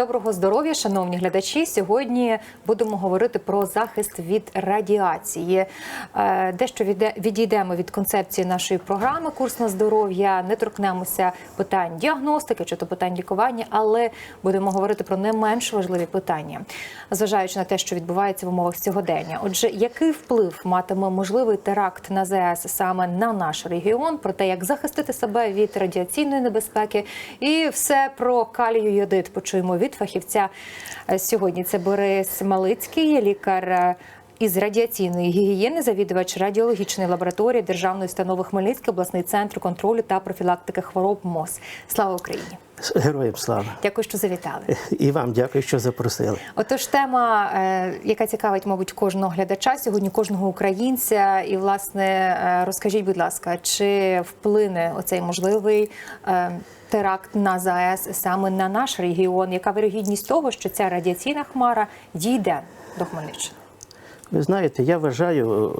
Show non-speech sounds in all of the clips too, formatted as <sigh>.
Доброго здоров'я, шановні глядачі. Сьогодні будемо говорити про захист від радіації. Е, Дещо відійдемо від концепції нашої програми Курс на здоров'я. Не торкнемося питань діагностики чи то питань лікування, але будемо говорити про не менш важливі питання, зважаючи на те, що відбувається в умовах сьогодення. Отже, який вплив матиме можливий теракт на ЗС саме на наш регіон, про те, як захистити себе від радіаційної небезпеки, і все про калію йодит почуємо від фахівця Е, сьогодні. Це Борис Малицький, лікар. Із радіаційної гігієни, завідувач радіологічної лабораторії Державної установи Хмельницький обласний центр контролю та профілактики хвороб МОЗ. Слава Україні! Героям слава. Дякую, що завітали. І вам дякую, що запросили. Отож, тема, е, яка цікавить, мабуть, кожного глядача сьогодні, кожного українця. І, власне, е, розкажіть, будь ласка, чи вплине оцей можливий е, теракт на ЗАЕС саме на наш регіон? Яка вирогідність того, що ця радіаційна хмара дійде до Хмельниччини? Ви знаєте, я вважаю,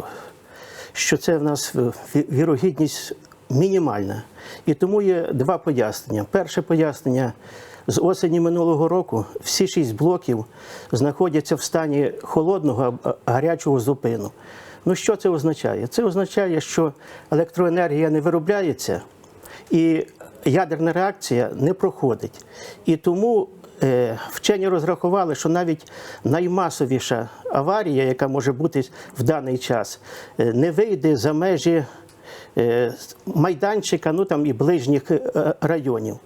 що це в нас вірогідність мінімальна. І тому є два пояснення. Перше пояснення. З осені минулого року всі шість блоків знаходяться в стані холодного гарячого зупину. Ну що це означає? Це означає, що електроенергія не виробляється і ядерна реакція не проходить. І тому вчені розрахували, що навіть наймасовіша аварія, яка може бути в даний час, е, не вийде за межі е, майданчика, ну там і ближніх е, районів.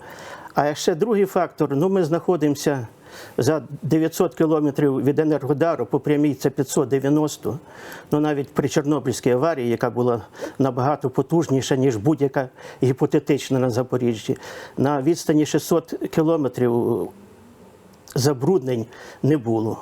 А ще другий фактор: ну ми знаходимося. За 900 кілометрів від Енергодару по прямій це 590. Ну навіть при Чорнобильській аварії, яка була набагато потужніша, ніж будь-яка гіпотетична на Запоріжжі, на відстані 600 кілометрів забруднень не було.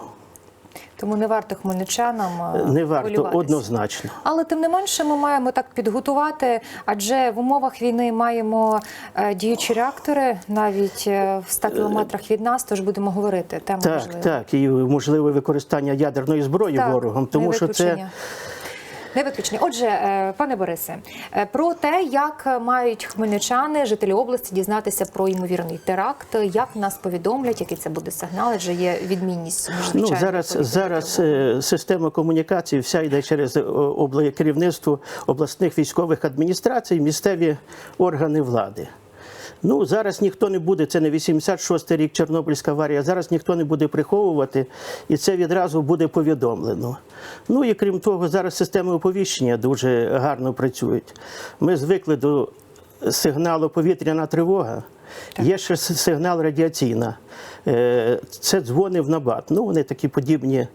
Тому не варто хмельничанам е, Не варто однозначно. Але тим не менше, ми маємо так підготувати, адже в умовах війни маємо е, діючі реактори навіть е, в 100 кілометрах від нас. Тож будемо говорити. Тема Так, важлива. так, і можливе використання ядерної зброї Так, ворогом, тому що це. Не виключення. Отже, е, пане Борисе, е, про те, як мають хмельничани, жителі області, дізнатися про ймовірний теракт, як нас повідомлять, який це буде сигнал, адже є відмінність Ну, зараз зараз е, система комунікації вся йде через обла- керівництво обласних військових адміністрацій, місцеві органи влади. Ну, зараз ніхто не буде, це не 86-й рік Чорнобильська аварія, зараз ніхто не буде приховувати, і це відразу буде повідомлено. Ну і крім того, зараз системи оповіщення дуже гарно працюють. Ми звикли до сигналу повітряна тривога. Є ще сигнал радіаційна. Е, Це дзвони в набат. Ну, вони такі подібні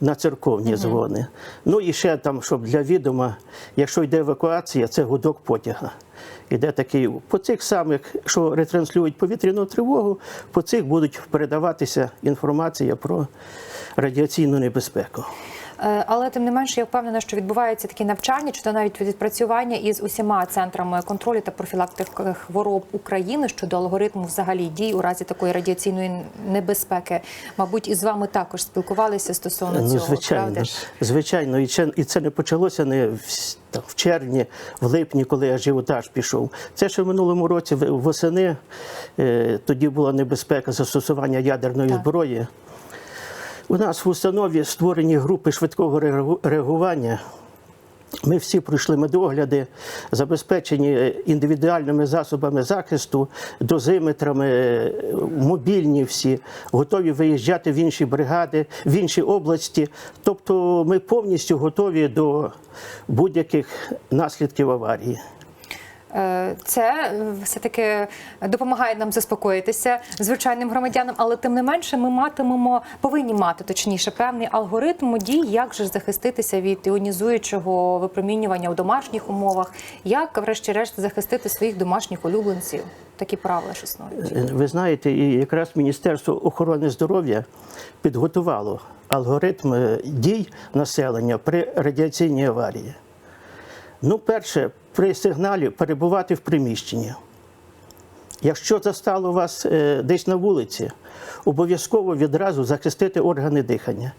на церковні дзвони. Ну і ще там, щоб для відома, якщо йде евакуація, це гудок потяга. Іде такий по цих самих, що ретранслюють повітряну тривогу, по цих будуть передаватися інформація про радіаційну небезпеку. Е, Але тим не менше, я впевнена, що відбуваються такі навчання, чи то навіть відпрацювання із усіма центрами контролю та профілактики хвороб України щодо алгоритму взагалі дій у разі такої радіаційної небезпеки. Мабуть, і з вами також спілкувалися стосовно Ну, цього. звичайно, правда звичайно, і це, і це не почалося не в, там, в червні, в липні, коли ажіотаж пішов. Це ще в минулому році восени. Е, тоді була небезпека застосування ядерної Так. зброї. У нас в установі створені групи швидкого реагування. Ми всі пройшли медогляди, забезпечені е, індивідуальними засобами захисту, дозиметрами, е, мобільні всі, готові виїжджати в інші бригади, в інші області. Тобто ми повністю готові до будь-яких наслідків аварії. Е, Це все таки допомагає нам заспокоїтися звичайним громадянам, але тим не менше ми матимемо, повинні мати точніше певний алгоритм дій, як же захиститися від іонізуючого випромінювання у домашніх умовах, як, врешті-решт, захистити своїх домашніх улюбленців. Такі правила ж існують. Е, Ви знаєте, і якраз Міністерство охорони здоров'я підготувало алгоритм е, дій населення при радіаційній аварії. Ну, перше, при сигналі перебувати в приміщенні. Якщо застало вас е, десь на вулиці, обов'язково відразу захистити органи дихання.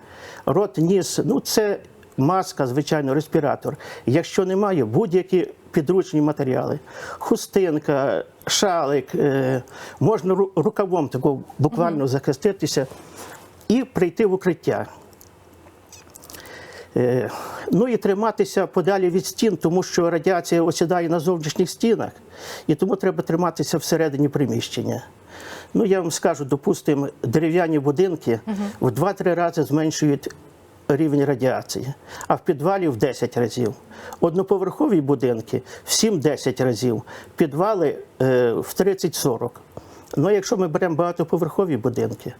Рот, ніс, ну це маска, звичайно, респіратор. Якщо немає, будь-які підручні матеріали, хустинка, шалик, е, можна рукавом тако буквально захиститися і прийти в укриття. Е, Ну і триматися подалі від стін, тому що радіація осідає на зовнішніх стінах, і тому треба триматися всередині приміщення. Ну, я вам скажу, допустимо, дерев'яні будинки в 2-3 рази зменшують рівень радіації, а в підвалі в 10 разів. Одноповерхові будинки в 7-10 разів, підвали е, в 30-40. Ну, якщо ми беремо багатоповерхові будинки,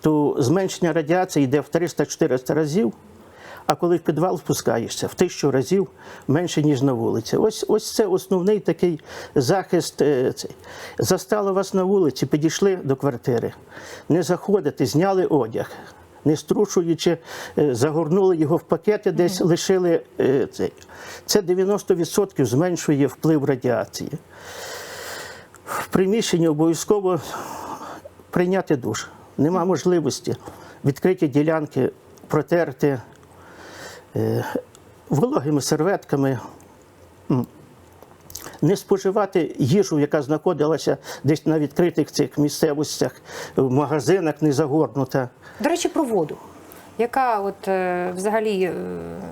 то зменшення радіації йде в 300-400 разів. А коли в підвал спускаєшся, в тисячу разів менше, ніж на вулиці. Ось, ось це основний такий захист. е, Цей. Застало вас на вулиці, підійшли до квартири, не заходите, зняли одяг, не струшуючи, е, загорнули його в пакети, десь лишили е, цей. Це 90% зменшує вплив радіації. В приміщенні обов'язково прийняти душ. Нема можливості відкриті ділянки протерти вологими серветками. Не споживати їжу, яка знаходилася десь на відкритих цих місцевостях, в магазинах не загорнута. До речі, про воду. Яка от е, взагалі е,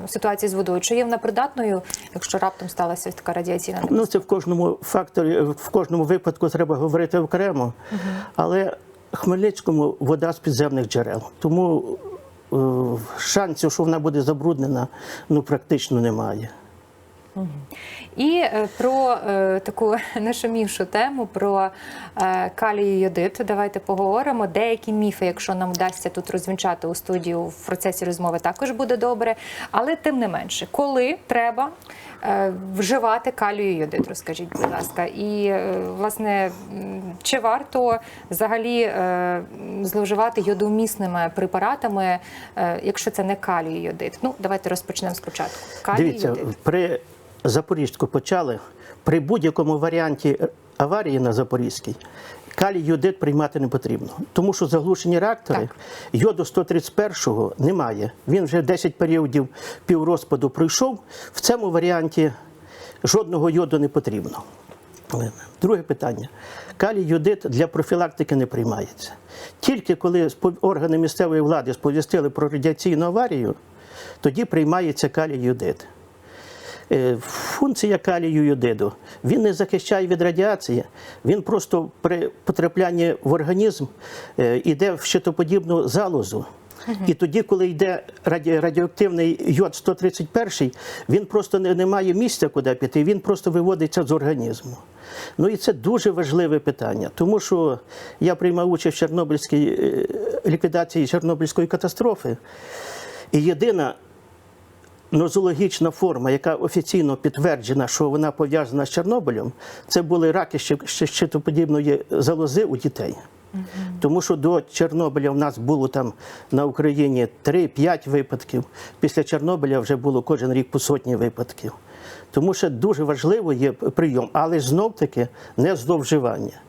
ситуація з водою? Чи є вона придатною, якщо раптом сталася така радіаційна небезпека? Ну, це в кожному факторі, в кожному випадку треба говорити окремо. Але в Хмельницькому вода з підземних джерел. Тому е, шансів, що вона буде забруднена, ну практично немає. І е, про е, таку <laughs> нашумівшу тему про е, калій і йодит. Давайте поговоримо. Деякі міфи, якщо нам вдасться тут розвінчати у студію в процесі розмови, також буде добре. Але тим не менше, коли треба вживати калію йодит, розкажіть, будь ласка. І власне, чи варто взагалі зловживати йодомісними препаратами, якщо це не калій і йодит? Ну, давайте розпочнемо спочатку. Дивіться, йодит. при Запорізьку почали при будь-якому варіанті аварії на Запорізькій. Калій йодит приймати не потрібно, тому що заглушені реактори Так. йоду 131-го немає. Він вже 10 періодів піврозпаду пройшов. В цьому варіанті жодного йоду не потрібно. Друге питання. Калій йодит для профілактики не приймається. Тільки коли органи місцевої влади сповістили про радіаційну аварію, тоді приймається калій йодит. Е, Функція калію йодиду. Він не захищає від радіації, він просто при потраплянні в організм е, йде в щитоподібну залозу. І тоді, коли йде раді- радіоактивний йод 131, він просто не, не має місця, куди піти, він просто виводиться з організму. Ну і це дуже важливе питання, тому що я приймав участь в Чорнобильській е, ліквідації Чорнобильської катастрофи. І єдина нозологічна форма, яка офіційно підтверджена, що вона пов'язана з Чорнобилем, це були раки щи- щи- щитоподібної залози у дітей. Тому що до Чорнобиля в нас було там на Україні 3-5 випадків. Після Чорнобиля вже було кожен рік по сотні випадків. Тому що дуже важливо є прийом, але знов таки не зловживання.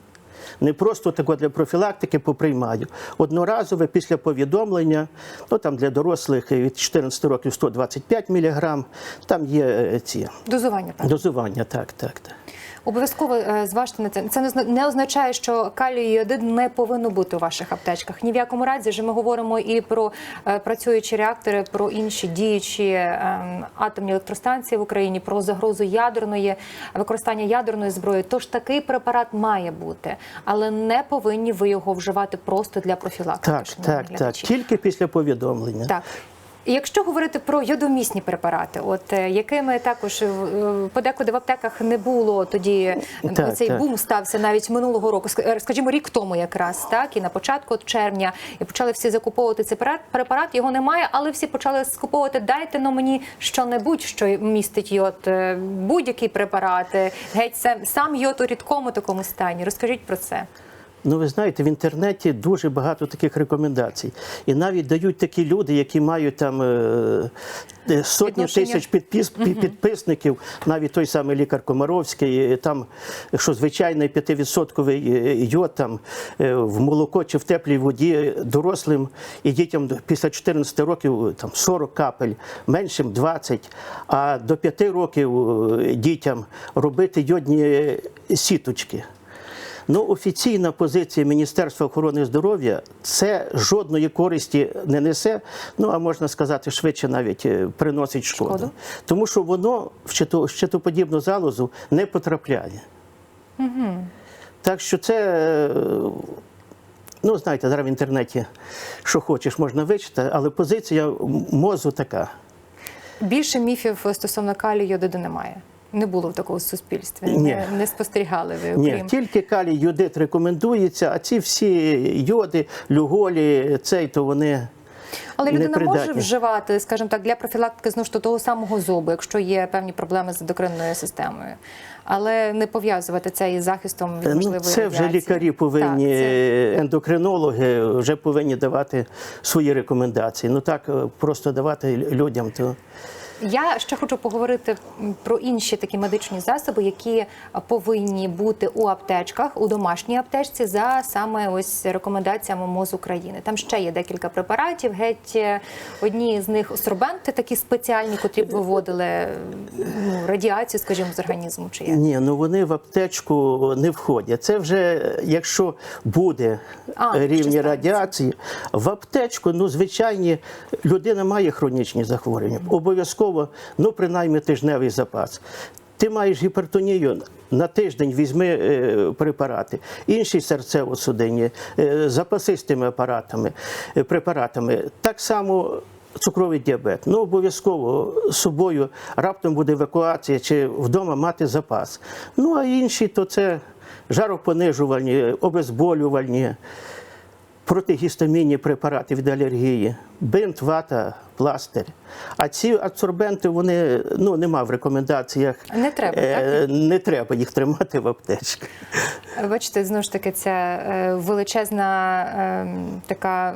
Не просто тако для профілактики поприймаю. Одноразове після повідомлення, ну там для дорослих від 14 років 125 мг, там є е, ці Дозування Так. дозування. Так, так, так. Обов'язково е, зважте на це. Це не зна- не означає, що калій йодид не повинно бути у ваших аптечках. Ні в якому разі ж ми говоримо і про е, працюючі реактори, про інші діючі е, атомні електростанції в Україні, про загрозу ядерної використання ядерної зброї. Тож такий препарат має бути, але не повинні ви його вживати просто для профілактики. Так, так, так. Тільки після повідомлення. Так. Якщо говорити про йодомісні препарати, от е, якими також е, подекуди в аптеках не було тоді е, Так, цей так. бум стався навіть минулого року, ск- скажімо, рік тому якраз так, і на початку от червня, і почали всі закуповувати цей препарат. Його немає, але всі почали скуповувати. Дайте но мені що-небудь, що містить йод, е, будь-який препарат, е, геть сам йод у рідкому такому стані. Розкажіть про це. Ну, ви знаєте, в інтернеті дуже багато таких рекомендацій. І навіть дають такі люди, які мають там е, е, сотні тисяч підпис, пі- підписників, навіть той самий лікар Комаровський, е, там, якщо звичайний 5% йод там, е, в молоко чи в теплій воді дорослим і дітям після 14 років е, там, 40 капель, меншим 20, а до 5 років е, дітям робити йодні сіточки. Ну, офіційна позиція Міністерства охорони здоров'я це жодної користі не несе. Ну а можна сказати, швидше навіть е, приносить шкоду. Шкоду. Тому що воно в щито- щитоподібну залозу не потрапляє. Так що це, е, ну знаєте, зараз в інтернеті що хочеш, можна вичитати, але позиція мозу така. Більше міфів стосовно калію йодиду немає. Не було в такого суспільстві. Ні. Не, не спостерігали ви, Ні, тільки калій йодит рекомендується, а ці всі йоди, люголі, цей, то вони. Але людина може вживати, скажімо так, для профілактики знову ж того самого зубу, якщо є певні проблеми з ендокринною системою, але не пов'язувати це із захистом від Ну, можливої це вже лікарі повинні, Так, це- ендокринологи вже повинні давати свої рекомендації. Ну так е, просто давати людям то. Я ще хочу поговорити про інші такі медичні засоби, які повинні бути у аптечках, у домашній аптечці за саме ось рекомендаціями МОЗ України. Там ще є декілька препаратів. Геть е, одні з них сорбенти, такі спеціальні, котрі б виводили ну, радіацію, скажімо, з організму. Чи як? Ні, ну вони в аптечку не входять. Це вже якщо буде А, рівні радіації, в аптечку, ну звичайні, людина має хронічні захворювання. Обов'язково, ну принаймні тижневий запас. Ти маєш гіпертонію, на тиждень візьми е, препарати, інші серцево-судинні, е, запаси з тими апаратами, е, препаратами. Так само цукровий діабет. Ну, обов'язково з собою раптом буде евакуація чи вдома мати запас. Ну, а інші то це жаропонижувальні, обезболювальні, протигістамінні препарати від алергії, бинт, вата, пластир. А ці адсорбенти, вони ну, нема в рекомендаціях. Не треба, Е, Не треба їх тримати в аптечках. Бачите, знову ж таки, це е, величезна е, така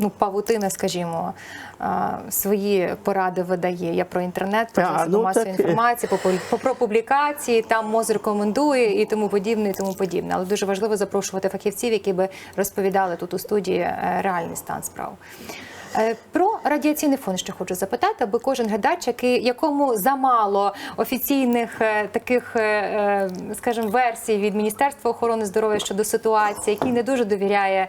ну, павутина, скажімо, е, свої поради видає. Я про інтернет, про А, ну, масової так. інформації, по, про публікації, там МОЗ рекомендує і тому подібне, і тому подібне. Але дуже важливо запрошувати фахівців, які би розповідали тут у студії е, реальний стан справ. Е, Про радіаційний фон ще хочу запитати, аби кожен глядач, який, якому замало офіційних е, таких, е, скажімо, версій від Міністерства охорони здоров'я щодо ситуації, який не дуже довіряє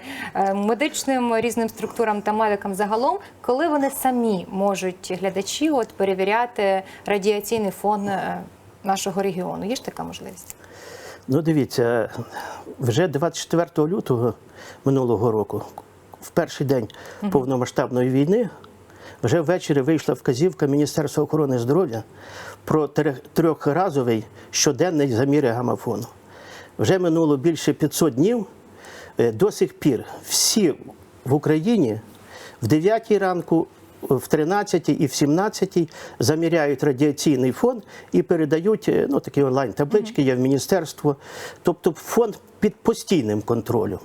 медичним різним структурам та медикам загалом, коли вони самі можуть глядачі от перевіряти радіаційний фон нашого регіону. Є ж така можливість? Ну, дивіться, вже 24 лютого минулого року, в перший день повномасштабної війни, вже ввечері вийшла вказівка Міністерства охорони здоров'я про трьохразовий щоденний заміри гамафону. Вже минуло більше 500 днів. Е, До сих пір всі в Україні в 9 ранку, в 13 і в 17 заміряють радіаційний фон і передають е, ну, такі онлайн-таблички, є в міністерство. Тобто фон під постійним контролем.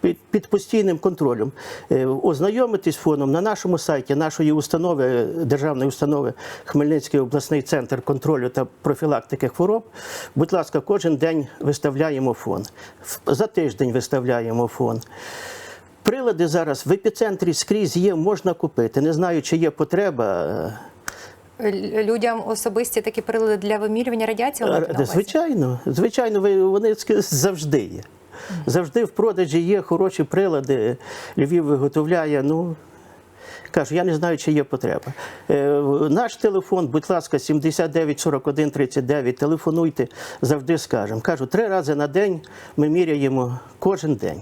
Під, під постійним контролем. Е, Ознайомитись з фоном на нашому сайті нашої установи, державної установи Хмельницький обласний центр контролю та профілактики хвороб. Будь ласка, кожен день виставляємо фон. За тиждень виставляємо фон. Прилади зараз в епіцентрі скрізь є, можна купити. Не знаю, чи є потреба. Людям особисті такі прилади для вимірювання радіації? Звичайно, звичайно, вони завжди є. Завжди в продажі є хороші прилади. Львів виготовляє. Ну кажу, я не знаю, чи є потреба. Е, наш телефон, будь ласка, 79 41 39, телефонуйте, завжди скажемо. Кажу, три рази на день ми міряємо кожен день.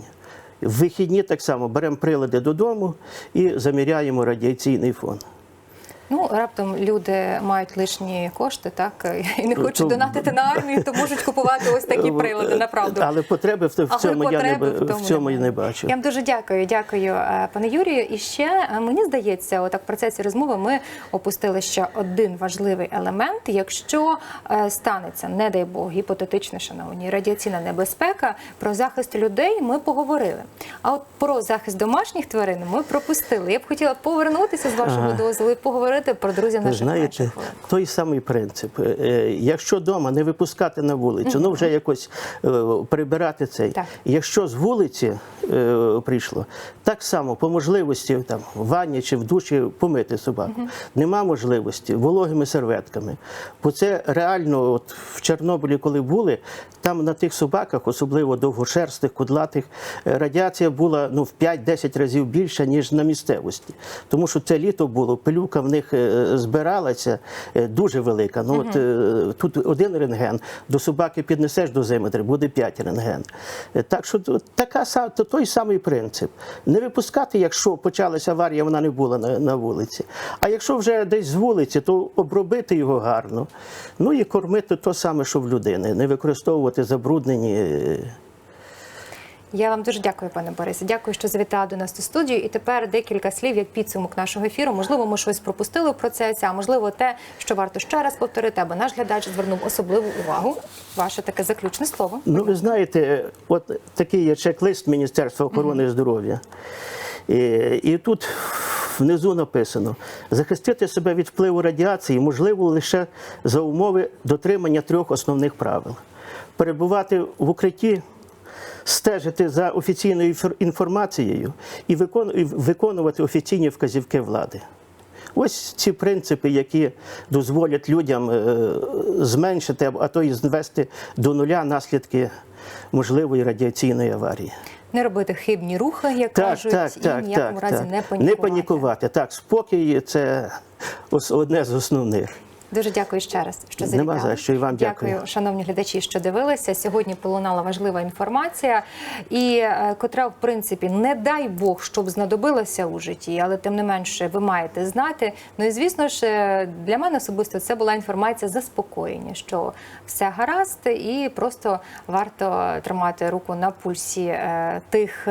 В вихідні так само беремо прилади додому і заміряємо радіаційний фон. Ну раптом люди мають лишні кошти, так і не хочуть То- донатити на армію, то можуть купувати ось такі <laughs> прилади. Направду. Але потреби в, в цьому я не, потреби б- в цьому я не бачу. Я вам дуже дякую, дякую, е, пане Юрію. І ще е, мені здається, отак в процесі розмови ми опустили ще один важливий елемент. Якщо е, станеться, не дай Бог, гіпотетично, шановні, радіаційна небезпека, про захист людей ми поговорили. А от про захист домашніх тварин ми пропустили. Я б хотіла повернутися з вашого Ага. дозволу і поговорити про друзів наших знаєте, менших той самий принцип. Е, е, Якщо вдома не випускати на вулицю, ну вже якось е, прибирати цей. Так. Якщо з вулиці прийшло, так само по можливості там в ванні чи в душі помити собаку. Нема можливості вологими серветками. Бо це реально, от в Чорнобилі, коли були, там на тих собаках, особливо довгошерстих, кудлатих, радіація була ну в 5-10 разів більша, ніж на місцевості. Тому що це літо було, пилюка в них е, збиралася е, дуже велика. Ну от е, тут один рентген, до собаки піднесеш дозиметр, буде 5 рентген. Е, Так що така то той самий принцип. Не випускати, якщо почалася аварія, вона не була на, на вулиці. А якщо вже десь з вулиці, то обробити його гарно. Ну і кормити то саме, що в людини, не використовувати забруднені. Я вам дуже дякую, пане Борисе. Дякую, що завітали до нас у студію. І тепер декілька слів як підсумок нашого ефіру. Можливо, ми щось пропустили в процесі, а можливо, те, що варто ще раз повторити, аби наш глядач звернув особливу увагу. Ваше таке заключне слово. Ну, ви знаєте, от такий є чек-лист Міністерства охорони здоров'я. І, і тут внизу написано: захистити себе від впливу радіації можливо лише за умови дотримання трьох основних правил: перебувати в укритті. Стежити за офіційною інформацією і виконувати офіційні вказівки влади. Ось ці принципи, які дозволять людям е, зменшити, а то і звести до нуля наслідки можливої радіаційної аварії. Не робити хибні рухи, як Так, кажуть, так, і так, в ніякому так, разі так. не панікувати. Не панікувати. Так, спокій це одне з основних. Дуже дякую ще раз, що Нема за що, і вам дякую. шановні глядачі, що дивилися. Сьогодні полунала важлива інформація, і е, котра, в принципі, не дай Бог, щоб знадобилася у житті, але тим не менше ви маєте знати. Ну і звісно ж, е, для мене особисто це була інформація заспокоєння, що все гаразд, і просто варто тримати руку на пульсі е, тих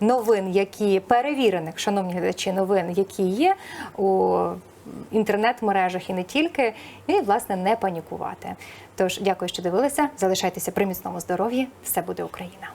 новин, які перевірених, шановні глядачі, новин, які є у інтернет-мережах і не тільки, і власне не панікувати. Тож дякую, що дивилися. Залишайтеся при міцному здоров'ї. Все буде Україна.